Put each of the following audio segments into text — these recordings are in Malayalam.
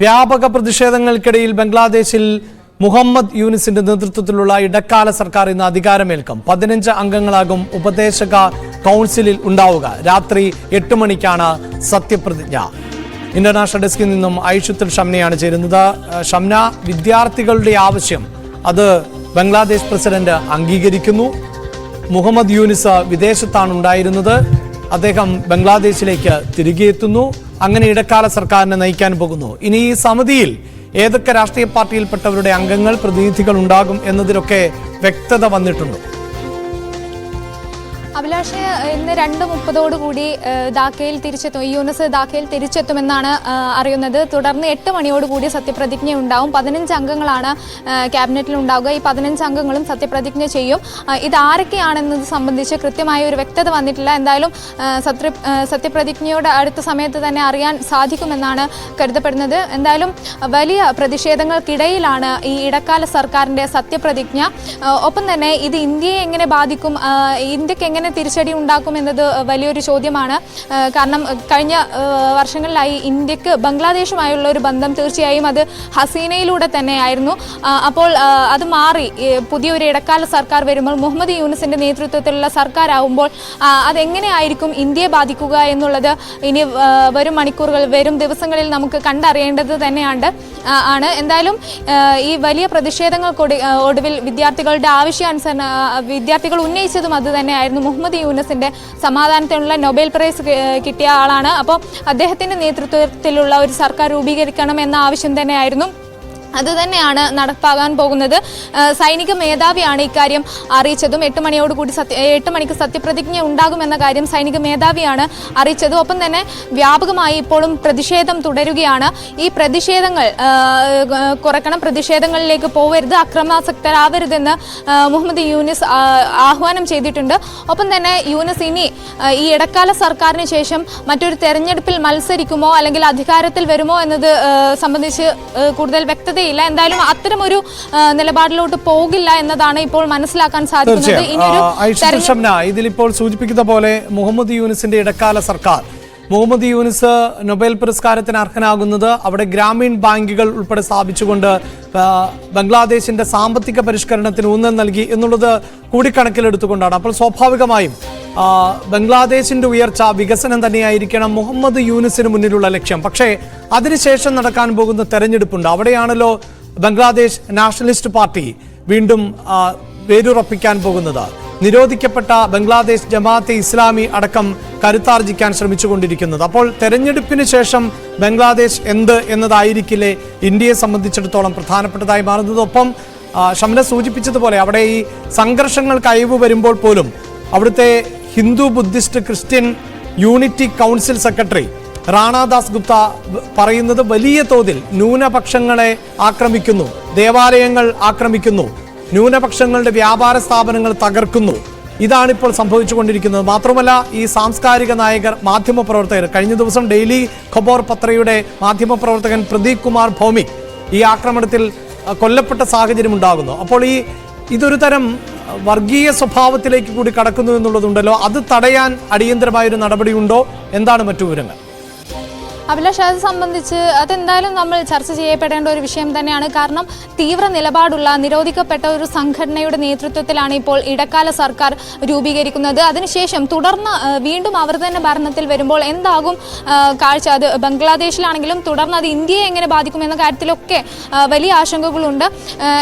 വ്യാപക പ്രതിഷേധങ്ങൾക്കിടയിൽ ബംഗ്ലാദേശിൽ മുഹമ്മദ് യൂനിസിന്റെ നേതൃത്വത്തിലുള്ള ഇടക്കാല സർക്കാർ ഇന്ന് അധികാരമേൽക്കും. പതിനഞ്ച് അംഗങ്ങളാകും ഉപദേശക കൗൺസിലിൽ ഉണ്ടാവുക. രാത്രി എട്ട് മണിക്കാണ് സത്യപ്രതിജ്ഞ. ഇന്റർനാഷണൽ ഡെസ്കിൽ നിന്നും ഐഷുത്തുൽ ഷംനയാണ് ചേരുന്നത്. ഷംന വിദ്യാർത്ഥികളുടെ ആവശ്യം അത് ബംഗ്ലാദേശ് പ്രസിഡന്റ് അംഗീകരിക്കുന്നു. മുഹമ്മദ് യൂനിസ് വിദേശത്താണ് ഉണ്ടായിരുന്നത് അദ്ദേഹം ബംഗ്ലാദേശിലേക്ക് തിരികെ എത്തുന്നു. അങ്ങനെ ഇടക്കാല സർക്കാരിനെ നയിക്കാൻ പോകുന്നു. ഇനി ഈ സമിതിയിൽ ഏതൊക്കെ രാഷ്ട്രീയ പാർട്ടിയിൽപ്പെട്ടവരുടെ അംഗങ്ങൾ പ്രതിനിധികൾ ഉണ്ടാകും എന്നതിലൊക്കെ വ്യക്തത വന്നിട്ടുണ്ട്. അഭിലാഷ് ഇന്ന് രണ്ട് മുപ്പതോടുകൂടി ധാക്കയിൽ തിരിച്ചെത്തും. യൂനസ് ധാക്കയിൽ തിരിച്ചെത്തുമെന്നാണ് അറിയുന്നത്. തുടർന്ന് എട്ട് മണിയോടുകൂടി സത്യപ്രതിജ്ഞ ഉണ്ടാവും. പതിനഞ്ച് അംഗങ്ങളാണ് ക്യാബിനറ്റിൽ ഉണ്ടാവുക. ഈ പതിനഞ്ച് അംഗങ്ങളും സത്യപ്രതിജ്ഞ ചെയ്യും. ഇത് ആരൊക്കെയാണെന്നത് സംബന്ധിച്ച് കൃത്യമായ ഒരു വ്യക്തത വന്നിട്ടില്ല. എന്തായാലും സത്യ സത്യപ്രതിജ്ഞയുടെ അടുത്ത സമയത്ത് തന്നെ അറിയാൻ സാധിക്കുമെന്നാണ് കരുതപ്പെടുന്നത്. എന്തായാലും വലിയ പ്രതിഷേധങ്ങൾക്കിടയിലാണ് ഈ ഇടക്കാല സർക്കാരിന്റെ സത്യപ്രതിജ്ഞ. ഒപ്പം തന്നെ ഇത് ഇന്ത്യയെ എങ്ങനെ ബാധിക്കും? ഇന്ത്യയ്ക്ക് എങ്ങനെ തിരിച്ചടി ഉണ്ടാക്കുമെന്നത് വലിയൊരു ചോദ്യമാണ്. കാരണം കഴിഞ്ഞ വർഷങ്ങളിലായി ഇന്ത്യയ്ക്ക് ബംഗ്ലാദേശുമായുള്ള ഒരു ബന്ധം തീർച്ചയായും അത് ഹസീനയിലൂടെ തന്നെയായിരുന്നു. അപ്പോൾ അത് മാറി. പുതിയൊരു ഇടക്കാല സർക്കാർ വരുമ്പോൾ മുഹമ്മദ് യൂനിസിന്റെ നേതൃത്വത്തിലുള്ള സർക്കാരാവുമ്പോൾ അതെങ്ങനെയായിരിക്കും ഇന്ത്യയെ ബാധിക്കുക എന്നുള്ളത് ഇനി വരും മണിക്കൂറുകൾ വരും ദിവസങ്ങളിൽ നമുക്ക് കണ്ടറിയേണ്ടത് തന്നെയാണ് ആണ്. എന്തായാലും ഈ വലിയ പ്രതിഷേധങ്ങൾക്കൊടി ഒടുവിൽ വിദ്യാർത്ഥികളുടെ ആവശ്യാനുസരണം വിദ്യാർത്ഥികൾ ഉന്നയിച്ചതും അത് തന്നെയായിരുന്നു. മുഹമ്മദ് യൂനസിന്റെ സമാധാനത്തിനുള്ള നൊബേൽ പ്രൈസ് കിട്ടിയ ആളാണ്. അപ്പോൾ അദ്ദേഹത്തിന്റെ നേതൃത്വത്തിലുള്ള ഒരു സർക്കാർ രൂപീകരിക്കണം എന്ന ആവശ്യം തന്നെയായിരുന്നു. അത് തന്നെയാണ് നടപ്പാകാൻ പോകുന്നത്. സൈനിക മേധാവിയാണ് ഇക്കാര്യം അറിയിച്ചതും. എട്ട് മണിയോടുകൂടി സത്യ എട്ട് മണിക്ക് സത്യപ്രതിജ്ഞ ഉണ്ടാകുമെന്ന കാര്യം സൈനിക മേധാവിയാണ് അറിയിച്ചതും. ഒപ്പം തന്നെ വ്യാപകമായി ഇപ്പോഴും പ്രതിഷേധം തുടരുകയാണ്. ഈ പ്രതിഷേധങ്ങൾ കുറക്കണം പ്രതിഷേധങ്ങളിലേക്ക് പോവരുത് അക്രമാസക്തരാവരുതെന്ന് മുഹമ്മദ് യൂനിസ് ആഹ്വാനം ചെയ്തിട്ടുണ്ട്. ഒപ്പം തന്നെ യൂനിസ് ഇനി ഈ ഇടക്കാല സർക്കാരിന് ശേഷം മറ്റൊരു തെരഞ്ഞെടുപ്പിൽ മത്സരിക്കുമോ അല്ലെങ്കിൽ അധികാരത്തിൽ വരുമോ എന്നത് സംബന്ധിച്ച് കൂടുതൽ കൂടുതൽ വ്യക്തതയില്ല എന്തായാലും അത്തരം ഒരു നിലപാടിലോട്ട് പോകില്ല എന്നതാണ് ഇപ്പോൾ മനസ്സിലാക്കാൻ സാധിക്കുന്നത്. ഇതിലിപ്പോൾ സൂചിപ്പിക്കുന്ന പോലെ മുഹമ്മദ് യൂനിസിന്റെ ഇടക്കാല സർക്കാർ. മുഹമ്മദ് യൂനിസ് നൊബേൽ പുരസ്കാരത്തിന് അർഹനാകുന്നത് അവിടെ ഗ്രാമീൺ ബാങ്കുകൾ ഉൾപ്പെടെ സ്ഥാപിച്ചുകൊണ്ട് ബംഗ്ലാദേശിന്റെ സാമ്പത്തിക പരിഷ്കരണത്തിന് ഊന്നൽ നൽകി എന്നുള്ളത് കൂടിക്കണക്കിലെടുത്തുകൊണ്ടാണ്. അപ്പോൾ സ്വാഭാവികമായും ബംഗ്ലാദേശിന്റെ ഉയർച്ച വികസനം തന്നെയായിരിക്കണം മുഹമ്മദ് യൂനിസിന് മുന്നിലുള്ള ലക്ഷ്യം. പക്ഷേ അതിനുശേഷം നടക്കാൻ പോകുന്ന തെരഞ്ഞെടുപ്പുണ്ട്. അവിടെയാണല്ലോ ബംഗ്ലാദേശ് നാഷണലിസ്റ്റ് പാർട്ടി വീണ്ടും വേരുറപ്പിക്കാൻ പോകുന്നത്. നിരോധിക്കപ്പെട്ട ബംഗ്ലാദേശ് ജമാഅത്തെ ഇസ്ലാമി അടക്കം കരുത്താർജിക്കാൻ ശ്രമിച്ചുകൊണ്ടിരിക്കുന്നത്. അപ്പോൾ തെരഞ്ഞെടുപ്പിന് ശേഷം ബംഗ്ലാദേശ് എന്ത് എന്നതായിരിക്കില്ലേ ഇന്ത്യയെ സംബന്ധിച്ചിടത്തോളം പ്രധാനപ്പെട്ടതായി മാറുന്നതൊപ്പം ഷംന സൂചിപ്പിച്ചതുപോലെ അവിടെ ഈ സംഘർഷങ്ങൾ കഴിവ് വരുമ്പോൾ പോലും അവിടുത്തെ Hindu Buddhist Christian unity council secretary Ranadas Gupta പറയുന്നത് വലിയ തോതിൽ ന്യൂനപക്ഷങ്ങളെ ആക്രമിക്കുന്നു ദേവാലയങ്ങൾ ആക്രമിക്കുന്നു ന്യൂനപക്ഷങ്ങളുടെ വ്യാപാര സ്ഥാപനങ്ങൾ തകർക്കുന്നു. ഇതാണ് ഇപ്പോൾ സംഭവിച്ചുകൊണ്ടിരിക്കുന്നത്. മാത്രമല്ല ഈ സാംസ്കാരിക നായകർ മാധ്യമപ്രവർത്തകർ കഴിഞ്ഞ ദിവസം ഡെയിലി ഖബോർ പത്രയുടെ മാധ്യമപ്രവർത്തകൻ പ്രദീപ് കുമാർ ഭൗമിക് ഈ ആക്രമണത്തിൽ കൊല്ലപ്പെട്ട സാഹചര്യം ഉണ്ടാകുന്നു. അപ്പോൾ ഈ ഇതൊരു തരം വർഗീയ സ്വഭാവത്തിലേക്ക് കൂടി കടക്കുന്നു എന്നുള്ളതുണ്ടല്ലോ. അത് തടയാൻ അടിയന്തരമായൊരു നടപടിയുണ്ടോ? എന്താണ് മറ്റു വിവരങ്ങൾ? അഭിലാഷ് അത് സംബന്ധിച്ച് അതെന്തായാലും നമ്മൾ ചർച്ച ചെയ്യപ്പെടേണ്ട ഒരു വിഷയം തന്നെയാണ്. കാരണം തീവ്ര നിലപാടുള്ള നിരോധിക്കപ്പെട്ട ഒരു സംഘടനയുടെ നേതൃത്വത്തിലാണ് ഇപ്പോൾ ഇടക്കാല സർക്കാർ രൂപീകരിക്കുന്നത്. അതിനുശേഷം തുടർന്ന് വീണ്ടും അവർ തന്നെ ഭരണത്തിൽ വരുമ്പോൾ എന്താകും കാഴ്ച? അത് ബംഗ്ലാദേശിലാണെങ്കിലും തുടർന്ന് അത് ഇന്ത്യയെ എങ്ങനെ ബാധിക്കും എന്ന കാര്യത്തിലൊക്കെ വലിയ ആശങ്കകളുണ്ട്.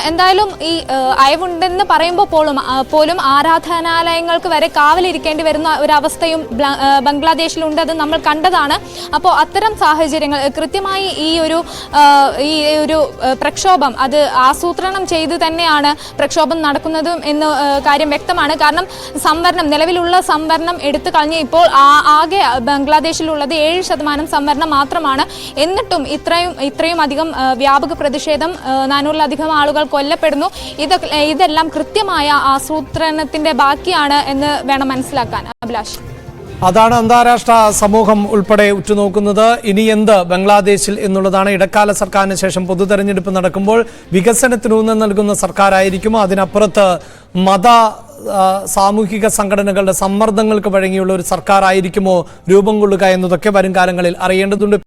എന്തായാലും ഈ അയവുണ്ടെന്ന് പറയുമ്പോൾ പോലും പോലും ആരാധനാലയങ്ങൾക്ക് വരെ കാവലിരിക്കേണ്ടി വരുന്ന ഒരു അവസ്ഥയും ബ്ല- ആ, ബംഗ്ലാദേശിലുണ്ട്. അത് നമ്മൾ കണ്ടതാണ്. അപ്പോൾ അത്തരം സാഹചര്യങ്ങൾ. കൃത്യമായി ഈ ഒരു ഈ ഒരു പ്രക്ഷോഭം അത് ആസൂത്രണം ചെയ്ത് തന്നെയാണ് പ്രക്ഷോഭം നടക്കുന്നതും എന്ന് കാര്യം വ്യക്തമാണ്. കാരണം സംവരണം നിലവിലുള്ള സംവരണം എടുത്തു കളഞ്ഞ് ഇപ്പോൾ ആകെ ബംഗ്ലാദേശിലുള്ളത് ഏഴ് ശതമാനം സംവരണം മാത്രമാണ്. എന്നിട്ടും ഇത്രയും ഇത്രയും അധികം വ്യാപക പ്രതിഷേധം നാനൂറിലധികം ആളുകൾ കൊല്ലപ്പെടുന്നു. ഇതൊക്കെ ഇതെല്ലാം കൃത്യമായ ആസൂത്രണത്തിന്റെ ബാക്കിയാണ് എന്ന് വേണം മനസ്സിലാക്കാൻ. അഭിലാഷ്. അതാണ് അന്താരാഷ്ട്ര സമൂഹം ഉൾപ്പെടെ ഉറ്റുനോക്കുന്നത്. ഇനി എന്ത് ബംഗ്ലാദേശിൽ എന്നുള്ളതാണ് ഇടക്കാല സർക്കാരിന് ശേഷം പൊതു തെരഞ്ഞെടുപ്പ് നടക്കുമ്പോൾ വികസനത്തിന് ഊന്നൽ നൽകുന്ന സർക്കാരായിരിക്കുമോ അതിനപ്പുറത്ത് മത സാമൂഹിക സംഘടനകളുടെ സമ്മർദ്ദങ്ങൾക്ക് വഴങ്ങിയുള്ള ഒരു സർക്കാരായിരിക്കുമോ രൂപം കൊള്ളുക എന്നതൊക്കെ വരും കാലങ്ങളിൽ അറിയേണ്ടതുണ്ട്.